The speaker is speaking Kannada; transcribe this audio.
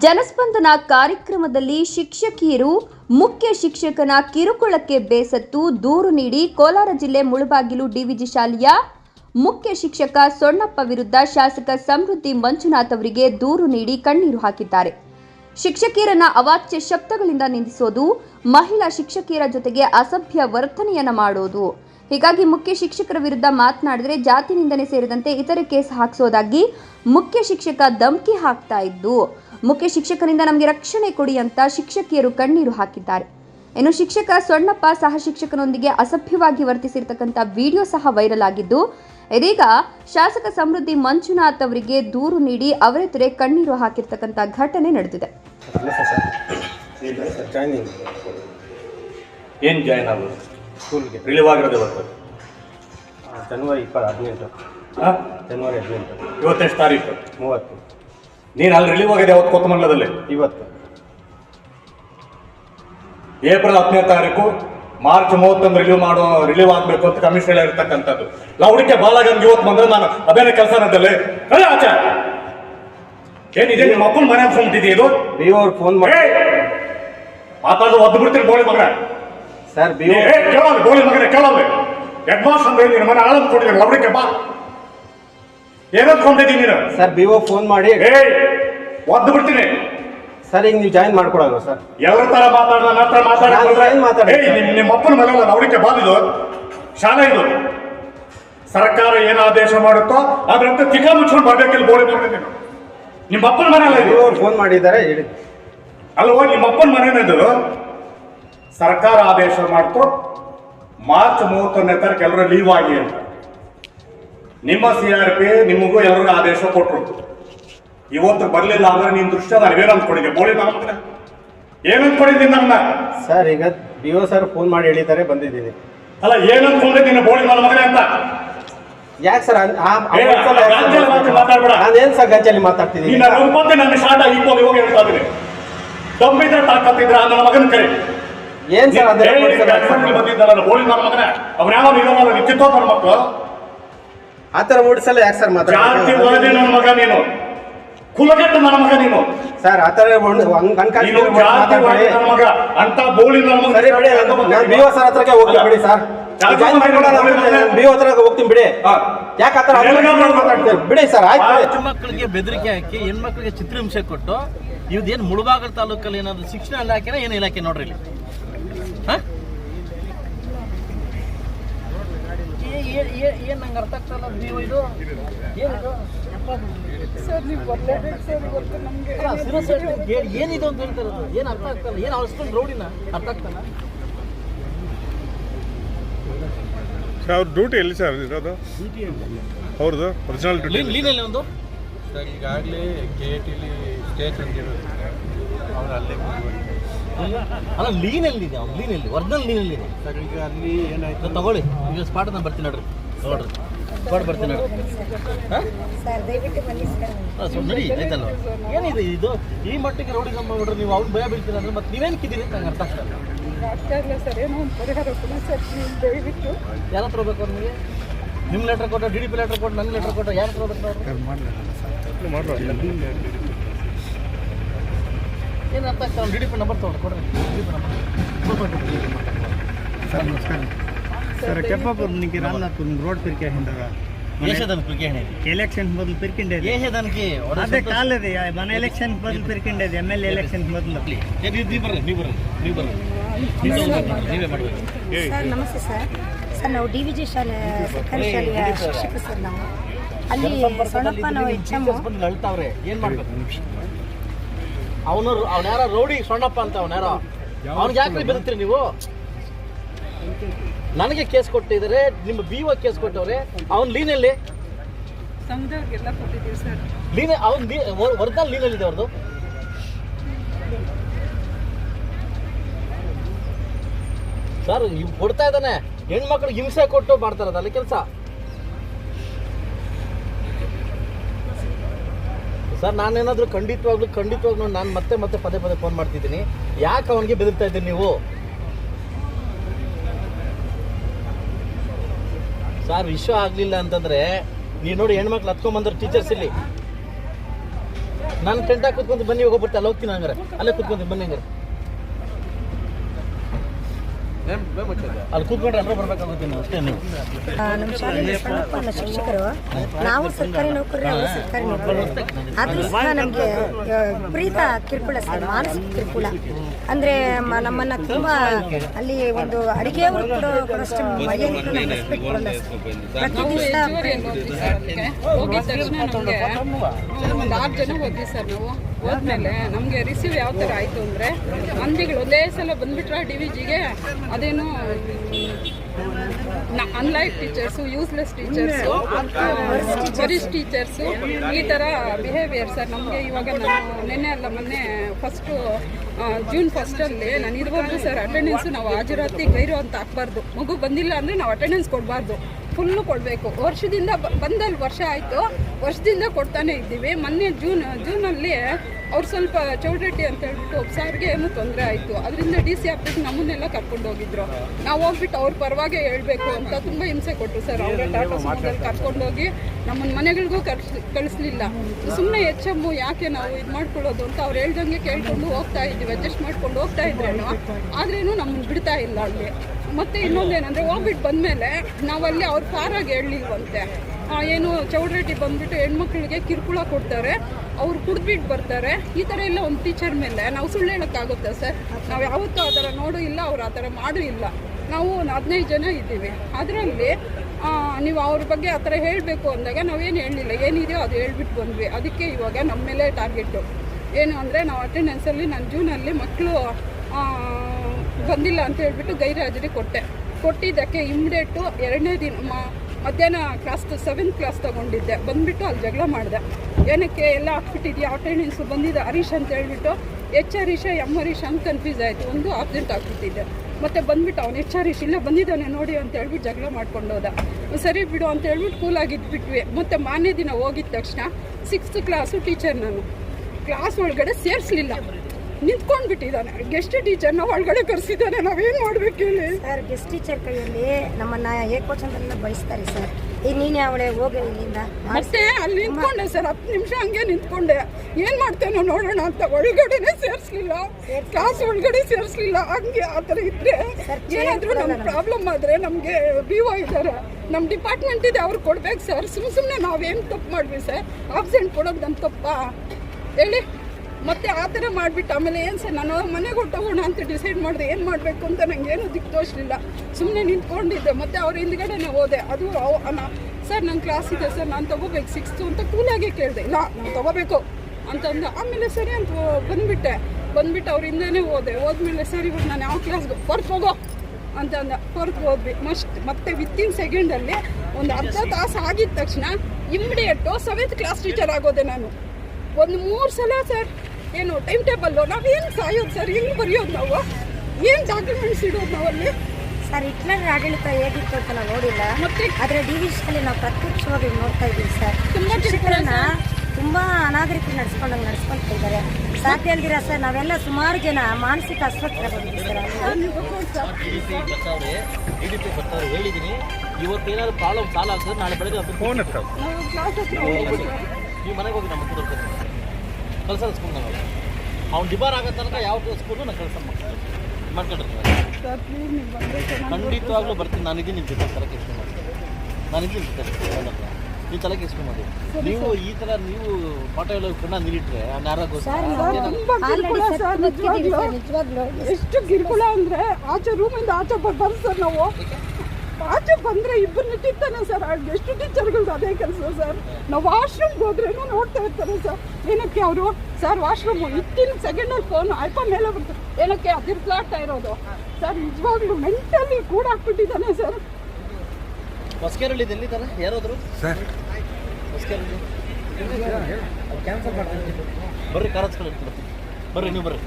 ಜನಸ್ಪಂದನ ಕಾರ್ಯಕ್ರಮದಲ್ಲಿ ಶಿಕ್ಷಕಿಯರು, ಮುಖ್ಯ ಶಿಕ್ಷಕನ ಕಿರುಕುಳಕ್ಕೆ ಬೇಸತ್ತು ದೂರು ನೀಡಿ ಕೋಲಾರ ಜಿಲ್ಲೆ ಮುಳಬಾಗಿಲು ಡಿವಿಜಿ ಶಾಲೆಯ ಮುಖ್ಯ ಶಿಕ್ಷಕ ಸೊಣ್ಣಪ್ಪ ವಿರುದ್ಧ ಶಾಸಕ ಸಮೃದ್ಧಿ ಮಂಜುನಾಥ್ ಅವರಿಗೆ ದೂರು ನೀಡಿ ಕಣ್ಣೀರು ಹಾಕಿದ್ದಾರೆ. ಶಿಕ್ಷಕಿಯರನ್ನ ಅವಾಚ್ಯ ಶಬ್ದಗಳಿಂದ ನಿಂದಿಸೋದು, ಮಹಿಳಾ ಶಿಕ್ಷಕಿಯರ ಜೊತೆಗೆ ಅಸಭ್ಯ ವರ್ತನೆಯನ್ನ ಮಾಡೋದು. ಹೀಗಾಗಿ ಮುಖ್ಯ ಶಿಕ್ಷಕರ ವಿರುದ್ಧ ಮಾತನಾಡಿದ್ರೆ ಜಾತಿ ನಿಂದನೆ ಸೇರಿದಂತೆ ಇತರ ಕೇಸ್ ಹಾಕಿಸೋದಾಗಿ ಮುಖ್ಯ ಶಿಕ್ಷಕ ಧಮ್ಕಿ ಹಾಕ್ತಾ ಇದ್ದು, ಮುಖ್ಯ ಶಿಕ್ಷಕನಿಂದ ನಮಗೆ ರಕ್ಷಣೆ ಕೊಡಿ ಅಂತ ಶಿಕ್ಷಕಿಯರು ಕಣ್ಣೀರು ಹಾಕಿದ್ದಾರೆ. ಇನ್ನು ಶಿಕ್ಷಕ ಸೊಣ್ಣಪ್ಪ ಸಹ ಶಿಕ್ಷಕನೊಂದಿಗೆ ಅಸಭ್ಯವಾಗಿ ವರ್ತಿಸಿರ್ತಕ್ಕಂಥ ವಿಡಿಯೋ ಸಹ ವೈರಲ್ ಆಗಿದ್ದು, ಇದೀಗ ಶಾಸಕ ಸಮೃದ್ಧಿ ಮಂಜುನಾಥ್ ಅವರಿಗೆ ದೂರು ನೀಡಿ ಅವರೆದುರೆ ಕಣ್ಣೀರು ಹಾಕಿರ್ತಕ್ಕಂಥ ಘಟನೆ ನಡೆದಿದೆ. ಏನು ಜಾಯ್ನ್ ಆಗೋದು? ಸ್ಕೂಲ್ಗೆ. ರಿಲೀವ್ ಆಗಿರೋದು ಇವತ್ತು ಜನವರಿ ಇಪ್ಪತ್ತು ಹದಿನೆಂಟು. ಹಾಂ ಜನವರಿ ಹದಿನೆಂಟು. ಇವತ್ತೆಷ್ಟು ತಾರೀಕು? ಮೂವತ್ತು. ನೀನು ಅಲ್ಲಿ ರಿಲೀವ್ ಆಗಿದೆ ಯಾವತ್ತು ಕೊತ್ತಮಂಗಲದಲ್ಲಿ ಇವತ್ತು. ಏಪ್ರಿಲ್ ಹತ್ತನೇ ತಾರೀಕು ಮಾರ್ಚ್ ಮೂವತ್ತೊಂದು ರಿಲೀವ್ ಮಾಡೋ ರಿಲೀವ್ ಆಗಬೇಕು ಅಂತ ಕಮಿಷನ್ ಇರ್ತಕ್ಕಂಥದ್ದು. ಲೌಡಿಕೆ ಬಾಲಗನ್ಗೆ ಇವತ್ತು ಬಂದ್ರೆ ನಾನು ಅದೇನೇ ಕೆಲಸ ಅನ್ನೋದಲ್ಲಿ ಕಳೆ ಆಚೆ! ಏನಿದೆ? ನಿಮ್ಮ ಅಪ್ಪನ ಮನೆ ಫೋನ್ ಇದು? ನೀವು ಫೋನ್ ಮಾಡಿ ಮಾತಾಡೋದು ಮಾತಾಡೋ ಒದ್ದು ಬಿಡ್ತೀನಿ ಬೋಳಿ ಮಗನ. ಸರ್ ಬಿ ಕೇಳಲ್ಲ ಗೋಲಿ ಮಗನ ಕೇಳಲ್ಲ ಅಡ್ವಾನ್ಸ್ ಅಂದ್ರೆ ನಿನ್ನ ಮನೆ ಆಳಂದ್ ಕೊಟ್ಟಿದ್ದೀನಿ ಲೌಡಿಕೆ ಬಾ. ಏನಂದ್ಕೊಂಡಿದ್ದೀನಿ ನೀನು? ಸರ್ ಬಿ ಓ ಫೋನ್ ಮಾಡಿ. ಏಯ್ ಒದ್ದು ಬಿಡ್ತೀನಿ ಸರ್ ಈಗ ನೀವು ಜಾಯಿನ್ ಮಾಡ್ಕೊಡಲ್ವ ಸರ್ ಎಲ್ಲರ ತರ ಮಾತಾಡೋಣ ನನ್ನ ಹತ್ರ ಮಾತಾಡ ನಾನು ಏನ್ ಮಾತಾಡ್ದೆ? ಏಯ್ ನಿಮ್ ನಿಮ್ಮ ಅಪ್ಪನ ಮನೆ ಅಲ್ಲ ಅವಳಿಗೆ ಬಾದಿದು ಶಾಲೆ ಇದು. ಸರ್ಕಾರ ಏನು ಆದೇಶ ಮಾಡುತ್ತೋ ಅದ್ರಂತೆ ತಿಕ್ಕ ಮುಚ್ಕೊಂಡು ಬರ್ಬೇಕಿಲ್ಲ ಬೋಳಿ ಮಗನ ನೀನು. ನಿಮ್ಮ ಅಪ್ಪನ ಮನೆ ಅಲ್ಲ ಬಿ ಇದು ಫೋನ್ ಮಾಡಿದ್ದಾರೆ ಹೇಳಿ ಅಲ್ವೋ ನಿಮ್ಮ ಅಪ್ಪನ ಮನೆನದು ಸರ್ಕಾರ ಆದೇಶ ಮಾಡ್ತು ಮಾರ್ಚ್ ಮೂವತ್ತೊಂದನೇ ತಾರೀಕು ಎಲ್ಲರೂ ಲೀವ್ ಆಗಿ ಅಂತ ನಿಮ್ಮ ಸಿ ಆರ್ ಪಿ ನಿಮಗೂ ಎಲ್ಲರೂ ಆದೇಶ ಕೊಟ್ಟರು ಇವತ್ತು ಬರಲಿಲ್ಲ ಅಂದ್ರೆ ನಿಮ್ಮ ದೃಶ್ಯ ನಾನು ಏನು ಅಂದ್ಕೊಂಡಿದ್ದೆ ಬೋಳಿ ನಮ್ಮ ಏನಂತ ಅಂದ್ಕೊಂಡಿದ್ದೀನಿ ನನ್ನ ಸರ್ ಈಗ ಬಿ ಓ ಸರ್ ಫೋನ್ ಮಾಡಿ ಹೇಳಿದ್ದಾರೆ ಬಂದಿದ್ದೀನಿ ಅಲ್ಲ ಏನಂತ ಅಂದ್ಕೊಂಡಿದ್ದೀನಿ ಬೋಳಿ ನನ್ನ ಮಗನೇ ಅಂತ ಯಾಕೆ ಸರ್ ಮಾತಾಡ್ಬೇಡ. ನಾನೇನು ಸರ್ ಗಂಜಲ್ಲಿ ಮಾತಾಡ್ತಿದ್ದೀನಿ ನನ್ನ ಶಾಟ ಈಕ್ವಲ್ ಹೋಗಿ ಹೇಳ್ತಾ ಇದ್ದೀನಿ ದಮ್ಮಿದ್ರೆ ತಾಕತ್ತಿದ್ರೆ ಆ ನನ್ನ ಮಗನ ಕರೆ ಏನ್ ಸರ್ ಅದೇ ಬಂದಿದ್ದಲ್ಲ ಬೋಳಿ ನನ್ನ ಮಗನೇ ನಮ್ಮ ಯಾವ ಇರೋಲ್ಲ ನಿಶ್ಚಿತ ನನ್ನ ಮಕ್ಕಳು? ಆ ಥರ ಮೂಡಿಸಲ್ಲ ಯಾಕೆ ಸರ್ ಮಾತ್ರ ನನ್ನ ಮಗ ನೀನು. ಕುಲಗೆಟ್ಟು ನನ್ನ ಮಗ ನೀನು. ಸರ್ ಆ ಮಗ ಅಂತ ಬೋಳಿ ನನ್ನ ಮಗ ಸರಿ ಬಿಡಿ. ನಾನು ಬಿ ಓ ಸರ್ ಹತ್ರಕ್ಕೆ ಹೋಗ್ತೀನಿ ಬಿಡಿ ಸರ್. ಜಾಯಿನ್ ಮಾಡ್ಕೊಳ್ಳೋಣ ಬಿ ಓ ಹತ್ರ ಹೋಗ್ತೀನಿ ಬಿಡಿ. ಹಾ. ಯಾಕೆ ಆ ಥರ ಮಾತಾಡ್ತೀರಿ. ಬಿಡಿ ಸರ್ ಆಯ್ತು ಮಕ್ಕಳಿಗೆ ಬೆದರಿಕೆ ಹಾಕಿ ಹೆಣ್ಮಕ್ಳಿಗೆ ಚಿತ್ರಹಿಂಸೆ ಕೊಟ್ಟು ಇವ್ದೇನು ಮುಳುಬಾಗಲ್ ತಾಲೂಕಲ್ಲಿ ಏನಾದ್ರು ಶಿಕ್ಷಣ ಇಲಾಖೆನ ಏನು ಇಲಾಖೆ ನೋಡ್ರಿ ಇಲ್ಲಿ? ಏನ್ ನಂಗೆ ಅರ್ಥ ಆಗ್ತಲ್ಲ ನೀವು ಇದು? ಏನಿದು ಸರ್ ನೀವು ಬರಲೇಬೇಕು ಸರ್ ಇವತ್ತು ನಮಗೆ ಅಲ್ಲ, serious ಆಗಿ ಏನ್- ಏನಿದು ಅಂತ ಹೇಳ್ತಿರೋದು ಏನು ಅರ್ಥ ಆಗ್ತಲ್ಲ ಏನು ಅಷ್ಟೊಂದು ರೌಡಿನ ಅರ್ಥ ಸರ್ ಅವ್ರ ಡ್ಯೂಟಿ ಎಲ್ಲಿ ಸರ್? ಇರೋದು? ಅವ್ರದ್ದು ಒರಿಜಿನಲ್ ಡ್ಯೂಟಿ ಲೀನ್ ಲೀನಲ್ಲಿ ಒಂದು? ಸರ್ ಈಗಾಗಲೇ ಟಿಲಿ ಸ್ಟೇಜ್ ಮುಂದುವರಿತಾರೆ ಅಲ್ಲ ಲೀನ್ ಎಲ್ಲಿದೆ ಅವ್ನು ಲೀನಲ್ಲಿ ಒರಿಜಿನಲ್ ಲೀನ್ ಎಲ್ಲಿದೆ ಸರ್ ಈಗ ಅಲ್ಲಿ ಏನಾಯ್ತು? ತಗೊಳ್ಳಿ ಈಗ ಸ್ಪಾಟ್ ನಾನು ಬರ್ತೀನಿ ನೋಡ್ರಿ ನೋಡ್ರಿ. ಸ್ಪಾಟ್ ಬರ್ತೀನಿ ನೋಡ್ರಿ. ನಡಿ ಆಯ್ತಲ್ಲ. ಏನಿದೆ ಇದು? ಈ ಮಟ್ಟಿಗೆ ರೋಡಿ ನಮ್ಮ ನೋಡ್ರಿ ನೀವು ಅವ್ನು ಭಯ ಬೀಳ್ತೀರ ಅಂದ್ರೆ ಮತ್ತೆ ನೀವೇನು ಕಿದ್ದೀರಿ ಅಂತ ಅರ್ಥ ಆಗ್ತದೆ ಯಾರ ಹತ್ರ ಹೋಗ್ಬೇಕು ಅವ್ನಿಗೆ? ನಿಮ್ಮ ಲೆಟ್ರ್ ಕೊಟ್ಟು ಡಿ ಡಿ ಪಿ ಲೆಟ್ರ್ ಕೊಟ್ಟು ನನ್ನ ಲೆಟರ್ ಕೊಟ್ಟು ಯಾರ ಹತ್ರ ಹೋಗ್ಬೇಕು ಏನಂತ ನಮ್ಮ ಡಿ ಡಿ ಪಿ ನಂಬರ್ ತೊಗೊಂಡು ನಂಬರ್ ಸರ್ ನಮಸ್ಕಾರ. ಸರ್ ಕೆಪ್ಪಾಪುರ ನಿಮಗೆ ರಾಮನಾಥ್ಪುರ ನಿಮ್ಗೆ ರೋಡ್ ಪಿರ್ಕೆ ಹಿಂದಾಗ ಎಲೆಕ್ಷನ್ ಮೊದಲು ಪಿರ್ಕಿಂಡೆ ದೇಶದನ್ಗೆ ಅದೇ ಕಾಲದ ಮನ ಎಲೆಕ್ಷನ್ ಮೊದಲು ಪಿರ್ಕಿಂಡೆ ಎಂ ಎಲ್ ಎಲೆಕ್ಷನ್ ಮೊದಲು. ನೀವು ಬರ್ರಿ ಮಾಡಬೇಕು ಸರ್ ನಮಸ್ತೆ ಸರ್. ಸರ್ ನಾವು ಡಿ ವಿ ಜಿ ಶಾಲೆ ಸರ್ಕಾರಿ ಶಾಲೆಯ ಸರ್ ನಾವು. ಅಲ್ಲಿ ಸೊಣ್ಣಪ್ಪನವರು ಎಚ್ ಎಂ ಏನು ಮಾಡಬೇಕು? ಅವನು ಅವ್ನ ಯಾರ ರೌಡಿ ಸೊಣ್ಣಪ್ಪ ಅಂತ ಅವನ ಯಾರೋ. ಅವ್ನಿಗೆ ಯಾಕೆ ಬೆದತ್ರಿ ನೀವು? ನನಗೆ ಕೇಸ್ ಕೊಟ್ಟಿದ್ದಾರೆ ನಿಮ್ಮ ಬಿ ಒ ಕೇಸ್ ಕೊಟ್ಟವ್ರೆ. ಅವ್ನ ಲೀನಲ್ಲಿ ಲೀನ್ ಅವ್ನ ಲೀನಲ್ಲಿ ಇದೆ ಅವ್ರದ್ದು ಸರ್ ಇವ್ ಕೊಡ್ತಾ ಇದ್ದಾನೆ. ಹೆಣ್ಮಕ್ಳಿಗೆ ಹಿಂಸೆ ಕೊಟ್ಟು ಮಾಡ್ತಾರದು ಅಲ್ಲಿ ಕೆಲಸ. ಸರ್, ನಾನೇನಾದರೂ ಖಂಡಿತವಾಗ್ಲೂ ಖಂಡಿತವಾಗ್ಲೂ ನಾನು ಮತ್ತೆ ಮತ್ತೆ ಪದೇ ಪದೇ ಫೋನ್ ಮಾಡ್ತಿದ್ದೀನಿ. ಯಾಕೆ ಅವನಿಗೆ ಬೆದರ್ತಾ ಇದ್ದೀನಿ ನೀವು? ಸರ್, ವಿಶ್ವ ಆಗಲಿಲ್ಲ ಅಂತಂದ್ರೆ, ನೀವು ನೋಡಿ ಹೆಣ್ಮಕ್ಳು ಹತ್ಕೊಂಬಂದ್ರೆ ಟೀಚರ್ಸ್ ಇಲ್ಲಿ. ನಾನು ಟೆಂಟ್ ಹಾಕಿ ಕೂತ್ಕೊಂತ ಬನ್ನಿ ಹೋಗ್ಬಿಟ್ಟು ಅಲ್ಲಿ ಹೋಗ್ತೀನಿ ಹಂಗಾರೆ. ಅಲ್ಲೇ ಕೂತ್ಕೊಂತೀನಿ ಬನ್ನಿ ಹಂಗಾರೆ. ಅಲ್ಲಿ ಶಾಲೆ ನಮ್ಮ ಶಿಕ್ಷಕರು ನಾವು ಸರ್ಕಾರಿ ನೌಕರರು ಅವರು ಸರ್ಕಾರಿ ನೌಕರರು ಆದರೂ ಸಹ ನಮಗೆ ವಿಪರೀತ ಕಿರುಕುಳ ಸರ್ ಮಾನಸಿಕ ಕಿರುಕುಳ ಅಂದ್ರೆ ನಮ್ಮನ್ನ ತುಂಬಾ ಅಲ್ಲಿ ಒಂದು ಅಡಿಗೆ ಕೊಡೋ ಕೊಡೋಷ್ಟು ಮರ್ಯಾದೆ ಕೂಡ ನಮ್ಗೆ respect ಕೊಡಲ್ಲ. ಪ್ರತಿ ದಿವಸ ಆರು ಜನ ಹೋದ್ವಿ ಸರ್ ನಾವು ಹೋದ್ಮೇಲೆ ನಮಗೆ ರಿಸೀವ್ ಯಾವ ಥರ ಆಯಿತು ಅಂದರೆ, ಮಂದಿಗಳು ಒಂದೇ ಸಲ ಬಂದ್ಬಿಟ್ರ ಡಿ ವಿ ಜಿಗೆ ಅದೇನು ಅನ್ಲೈಕ್ ಟೀಚರ್ಸು ಯೂಸ್ಲೆಸ್ ಟೀಚರ್ಸು ವರಿಷ್ಠ ಟೀಚರ್ಸು ಈ ಥರ ಬಿಹೇವಿಯರ್ ಸರ್ ನಮಗೆ ಇವಾಗ ನಾನು ನಿನ್ನೆ ಅಲ್ಲ ಮೊನ್ನೆ ಫಸ್ಟು ಜೂನ್ ಫಸ್ಟಲ್ಲಿ ನಾನು ಇರ್ಬೋದು ಸರ್ ಅಟೆಂಡೆನ್ಸು ನಾವು ಹಾಜರಾತಿ ಗೈರು ಅಂತ ಹಾಕ್ಬಾರ್ದು ಮಗು ಬಂದಿಲ್ಲ ಅಂದರೆ ನಾವು ಅಟೆಂಡೆನ್ಸ್ ಕೊಡಬಾರ್ದು. ಫುಲ್ಲು ಕೊಡಬೇಕು. ವರ್ಷದಿಂದ ಬಂದಲ್ಲಿ ವರ್ಷ ಆಯಿತು. ವರ್ಷದಿಂದ ಕೊಡ್ತಾನೆ ಇದ್ದೀವಿ. ಮೊನ್ನೆ ಜೂನ್, ಜೂನಲ್ಲಿ ಅವ್ರು ಸ್ವಲ್ಪ ಚೌಡರೆಡ್ಡಿ ಅಂತ ಹೇಳ್ಬಿಟ್ಟು ಒಬ್ಬ ಏನು ಏನೋ ತೊಂದರೆ ಆಯಿತು. ಅದರಿಂದ ಡಿ ಸಿ ಆಫೀಸ್ಗೆ ನಮ್ಮನ್ನೆಲ್ಲ ಕರ್ಕೊಂಡು ಹೋಗಿದ್ರು. ನಾವು ಹೋಗ್ಬಿಟ್ಟು ಅವ್ರ ಪರವಾಗಿ ಹೇಳಬೇಕು ಅಂತ ತುಂಬ ಹಿಂಸೆ ಕೊಟ್ಟರು ಸರ್. ಅವರ ಟಾಟಾ ಸುಮೋದಲ್ಲಿ ಕರ್ಕೊಂಡೋಗಿ ನಮ್ಮನ್ನ ಮನೆಗಳಿಗೂ ಕಳ್ಸ್, ಕಳಿಸ್ಲಿಲ್ಲ. ಸುಮ್ಮನೆ ಎಚ್ ಎಮ್ಮು ಯಾಕೆ ನಾವು ಇದು ಮಾಡ್ಕೊಳ್ಳೋದು ಅಂತ ಅವ್ರು ಹೇಳ್ದಂಗೆ ಕೇಳ್ಕೊಂಡು ಹೋಗ್ತಾ ಇದ್ದೀವಿ ಅಡ್ಜಸ್ಟ್ ಮಾಡ್ಕೊಂಡು ಹೋಗ್ತಾ ಇದ್ರೇನು. ಆದ್ರೇನು ನಮ್ಮನ್ನು ಬಿಡ್ತಾ ಇಲ್ಲ ಅಲ್ಲಿ. ಮತ್ತೆ ಇನ್ನೊಂದೇನಂದ್ರೆ ಹೋಗ್ಬಿಟ್ಟು ಬಂದಮೇಲೆ ನಾವಲ್ಲಿ ಅವ್ರ ಫಾರಾಗಿ ಹೇಳಲಿಲ್ವಂತೆ ಏನು ಚೌಡ್ರೆಡ್ಡಿ ಬಂದ್ಬಿಟ್ಟು ಹೆಣ್ಮಕ್ಳಿಗೆ ಕಿರುಕುಳ ಕೊಡ್ತಾರೆ, ಅವ್ರು ಕುಡ್ದ್ಬಿಟ್ಟು ಬರ್ತಾರೆ. ಈ ಥರ ಎಲ್ಲ ಒಂದು ಟೀಚರ್ ಮೇಲೆ ನಾವು ಸುಳ್ಳು ಹೇಳೋಕ್ಕಾಗುತ್ತಾ ಸರ್? ನಾವು ಯಾವತ್ತೂ ಆ ಥರ ನೋಡು ಇಲ್ಲ, ಅವ್ರು ಆ ಥರ ಮಾಡು ಇಲ್ಲ. ನಾವು ಒಂದು ಹದಿನೈದು ಜನ ಇದ್ದೀವಿ. ಅದರಲ್ಲಿ ನೀವು ಅವ್ರ ಬಗ್ಗೆ ಆ ಥರ ಹೇಳಬೇಕು ಅಂದಾಗ ನಾವೇನು ಹೇಳಲಿಲ್ಲ. ಏನಿದೆಯೋ ಅದು ಹೇಳ್ಬಿಟ್ಟು ಬಂದ್ವಿ. ಅದಕ್ಕೆ ಇವಾಗ ನಮ್ಮ ಮೇಲೆ ಟಾರ್ಗೆಟು ಏನು ಅಂದರೆ ನಾವು ಅಟೆಂಡೆನ್ಸಲ್ಲಿ ನಾನು ಜೂನಲ್ಲಿ ಮಕ್ಕಳು ಬಂದಿಲ್ಲ ಅಂತ ಹೇಳಿಬಿಟ್ಟು ಗೈರಾಜರಿ ಕೊಟ್ಟೆ. ಕೊಟ್ಟಿದ್ದಕ್ಕೆ ಇಮ್ಮಿಡಿಯೇಟು ಎರಡನೇ ದಿನ ಮಧ್ಯಾಹ್ನ ಕ್ಲಾಸ್ ಸೆವೆಂತ್ ಕ್ಲಾಸ್ ತೊಗೊಂಡಿದ್ದೆ. ಬಂದುಬಿಟ್ಟು ಅಲ್ಲಿ ಜಗಳ ಮಾಡಿದೆ. ಏನಕ್ಕೆ ಎಲ್ಲ ಹಾಕ್ಬಿಟ್ಟಿದ್ಯಾ ಅಟೆಂಡೆನ್ಸು ಬಂದಿದೆ. ಹರೀಶ್ ಅಂತ ಹೇಳ್ಬಿಟ್ಟು, ಎಚ್ ಹರೀಶ ಎಂ ಹರೀಶ್ ಅಂತ ಕನ್ಫ್ಯೂಸ್ ಆಯಿತು. ಒಂದು ಆಬ್ಸೆಂಟ್ ಆಗ್ಬಿಟ್ಟಿದ್ದೆ. ಮತ್ತೆ ಬಂದ್ಬಿಟ್ಟು ಅವನು ಎಚ್ ಹರೀಶ್ ಇಲ್ಲ ಬಂದಿದ್ದಾನೆ, ನೋಡಿ ಅಂತ ಹೇಳ್ಬಿಟ್ಟು ಜಗಳ ಮಾಡ್ಕೊಂಡು ಹೋದ. ಸರಿ ಬಿಡು ಅಂತ ಹೇಳ್ಬಿಟ್ಟು ಕೂಲಾಗಿ ಇದ್ಬಿಟ್ವಿ ಮತ್ತೆ ಮಾನ್ಯ ದಿನ ಹೋಗಿದ ತಕ್ಷಣ ಸಿಕ್ಸ್ತ್ ಕ್ಲಾಸು ಟೀಚರ್ ನಾನು. ಕ್ಲಾಸ್ ಒಳಗಡೆ ಸೇರಿಸ್ಲಿಲ್ಲ. ನಿಂತ್ಕೊಂಡು ಬಿಟ್ಟಿದ್ದಾನೆ ಗೆಸ್ಟ್ ಟೀಚರ್ನ ಒಳಗಡೆ ಕರೆಸಿದ್ದಾನೆ. ನಾವೇನು ಮಾಡ್ಬೇಕು ಹೇಳಿ ಸರ್ ಗೆಸ್ಟ್ ಟೀಚರ್ ಕೈಯಲ್ಲಿ ನಮ್ಮನ್ನ ಏಕವಚನದಲ್ಲ ಬಯಸ್ತಾರೆ ಸರ್ ಈಗ ನೀನು ಅವಳೆ ಹೋಗಿ ಇಲ್ಲಿಂದ? ಮತ್ತೆ ಅಲ್ಲಿ ನಿಂತ್ಕೊಂಡೆ ಸರ್ ಹತ್ತು ನಿಮಿಷ ಹಂಗೆ ನಿಂತ್ಕೊಂಡೆ. ಏನು ಮಾಡ್ತೇನೋ ನೋಡೋಣ ಅಂತ ಒಳಗಡೆನೆ ಸೇರಿಸ್ಲಿಲ್ಲ. ಕ್ಲಾಸ್ ಒಳಗಡೆ ಸೇರಿಸ್ಲಿಲ್ಲ. ಹಂಗೆ ಆ ಥರ ಇದ್ರೆ ಏನಾದ್ರೂ ನಮ್ ಪ್ರಾಬ್ಲಮ್ ಆದ್ರೆ ನಮಗೆ ಬಿ ಒ ಇದ್ದಾರೆ ನಮ್ಮ ಡಿಪಾರ್ಟ್ಮೆಂಟ್ ಇದೆ ಅವ್ರು ಕೊಡ್ಬೇಕು ಸರ್. ಸುಮ್ ಸುಮ್ಮನೆ ನಾವೇನು ತಪ್ಪು ಮಾಡ್ವಿ ಸರ್? ಆಬ್ಸೆಂಟ್ ಕೊಡೋದು ನಮ್ಮ ತಪ್ಪಾ? ಹೇಳಿ. ಮತ್ತೆ ಆ ಥರ ಮಾಡಿಬಿಟ್ಟು ಆಮೇಲೆ ಏನು ಸರ್, ನಾನು ಮನೆಗೆ ಹೊಟ್ಟೋಗೋಣ ಅಂತ ಡಿಸೈಡ್ ಮಾಡಿದೆ, ಏನು ಮಾಡಬೇಕು ಅಂತ ನನಗೆ ಏನು ದಿಕ್ಕು ತೋರಿಸಲಿಲ್ಲ ಸುಮ್ಮನೆ ನಿಂತ್ಕೊಂಡಿದ್ದೆ, ಮತ್ತೆ ಅವ್ರ ಹಿಂದ್ಗಡೆನೆ ಹೋದೆ. ಅದು ಅವ ಸರ್ ನನ್ನ ಕ್ಲಾಸ್ ಇದೆ ಸರ್, ನಾನು ತೊಗೋಬೇಕು ಸಿಕ್ಸ್ತು ಅಂತ ಕೂಲಾಗೆ ಕೇಳಿದೆ. ಇಲ್ಲ, ನಾನು ತೊಗೋಬೇಕು ಅಂತಂದು. ಆಮೇಲೆ ಸರಿ ಅಂತ ಬಂದುಬಿಟ್ಟೆ. ಬಂದುಬಿಟ್ಟು ಅವ್ರ ಹಿಂದೆನೇ ಹೋದೆ. ಹೋದ್ಮೇಲೆ ಸರಿ, ಇವಾಗ ನಾನು ಯಾವ ಕ್ಲಾಸ್ಗೆ ಹೊರತು ಹೋಗೋ ಅಂತ ಅಂದ ಹೊರತು ಹೋದ್ವಿ. ಮಸ್ಟ್ ಮತ್ತೆ ವಿತಿನ್ ಸೆಕೆಂಡಲ್ಲಿ ಒಂದು ಅರ್ಧ ತಾಸು ಆಗಿದ ತಕ್ಷಣ ಇಮ್ಮಿಡಿಯೇಟು ಸೆವೆಂತ್ ಕ್ಲಾಸ್ ಟೀಚರ್ ಆಗೋದೆ ನಾನು. ಒಂದು ಮೂರು ಸಲ ಸರ್. ಏನು ಟೈಮ್ ಟೇಬಲ್ಲು ನಾವೇನು ಸಾಯೋದು ಸರ್ ಹೆಂಗೆ ಬರೆಯೋದು ನಾವು? ಏನು ಡಾಕ್ಯುಮೆಂಟ್ಸ್ ಇಡೋದು ನಾವಲ್ಲಿ? ಸರ್ ಹಿಟ್ಲರ್ ಆಡಳಿತ ಹೇಗಿತ್ತು ಅಂತ ನಾವು ನೋಡಿಲ್ಲ. ಮತ್ತೆ? ಆದರೆ ಡಿ ವಿ ಅಲ್ಲಿ ನಾವು ಪ್ರತ್ಯಕ್ಷವಾಗಿ ನೋಡ್ತಾ ಇದ್ದೀವಿ ಸರ್ ತುಂಬಾ ಶಿಕ್ಷಣ ತುಂಬಾ ಅನಾಗರಿಕ ನಡ್ಸ್ಕೊಂಡಂಗೆ ನಡ್ಸ್ಕೊಂತ ಇದ್ದಾರೆ. ಸಾಧ್ಯ ಅಲ್ದಿರ ಸರ್ ನಾವೆಲ್ಲ ಸುಮಾರು ಜನ ಮಾನಸಿಕ ಅಸ್ವಸ್ಥರ ಅಲ್ಲಿ. ಹೇಳಿದ್ದೀನಿ ಇವತ್ತು ಏನಾದ್ರು ಪ್ರಾಬ್ಲಮ್ ಸಾಲ ಆಗ್ತದೆ ನಾಳೆ ಬೆಳಗ್ಗೆ ನೀವು ಮನೆಗೆ ಹೋಗಿ ನಮ್ಮ ಕಳ್ಸಲ್ಲ ಸ್ಕೂಲ್ ನಾವು ಅವ್ನು ಡಿಬಾರ್ ಆಗೋ ತನಕ ಯಾವ ಸ್ಕೂಲು ನಾನು ಕಳ್ಸಲ್ಲ ಮಾಡ್ತೀನಿ. ಮಾಡ್ಕೊಂಡಿರ್ತೀನಿ. ಖಂಡಿತವಾಗ್ಲೂ ಬರ್ತೀನಿ. ನಾನು ಇದ್ದೀನಿ ನಿಮ್ಮ ಜೊತೆ. ತಲೆ ಕೆಸ್ಕೊಂಡು ಮಾಡ್ತೀನಿ ನಾನು ನಿಮ್ಮ ಜೊತೆ. ನೀವು ತಲೆ ಕೆಸ್ಕೊಂಡು ಮಾಡಿ ನೀವು ಈ ಥರ ನೀವು ಪಾಠ ಹೇಳೋ ಕಣ್ಣ ನೀರಿಟ್ರೆ ನಿಜವಾಗ್ಲೂ. ನಿಜವಾಗ್ಲೂ. ಎಷ್ಟು ಗಿರುಕುಳ ಅಂದ್ರೆ ಆಚೆ ರೂಮಿಂದ ಆಚೆ ಬರ್ಬಾರ್ದು ಸರ್ ನಾವು. ಬಂದ್ರೆ ಇಬ್ಬರನ್ನ ಕಿತ್ತಾನೆ ಸರ್. ಎಷ್ಟು ಟೀಚರ್ಗಳ್ದು ಅದೇ ಕೆಲಸ ಸರ್. ನಾವು ವಾಶ್ರೂಮ್ಗೆ ಹೋದ್ರೇನು ನೋಡ್ತಾ ಇರ್ತಾರೆ ಸರ್. ಏನಕ್ಕೆ ಅವರು? ಸರ್ ವಾಶ್ರೂಮ್ ಇತ್ತಿನ ಸೆಕೆಂಡಲ್ಲಿ ಫೋನ್ ಅಲ್ಪ ಮೇಲೆ ಬರ್ತಾರೆ ಏನಕ್ಕೆ? ಅದಿರ್ಲಾಡ್ತಾ ಇರೋದು. ಸರ್ ನಿಜವಾಗ್ಲೂ ಮೆಂಟಲಿ ಕೂಡ ಹಾಕ್ಬಿಟ್ಟಿದ್ದಾನೆ ಸರ್. ಹೊಸ್ಕೇರಳ್ಳಿ ಎಲ್ಲಿದ್ದಾರೆ ಯಾರಾದ್ರು? ಸರ್. ಹೊಸ್ಕೇರಳ್ಳಿ ಕ್ಯಾನ್ಸಲ್ ಮಾಡ್ತೀನಿ. ಬರ್ರಿ ಕಾರ್ ಹಚ್ಕೊಂಡು ಬರ್ತೀನಿ. ಬರ್ರಿ ನೀವು ಬರ್ರಿ.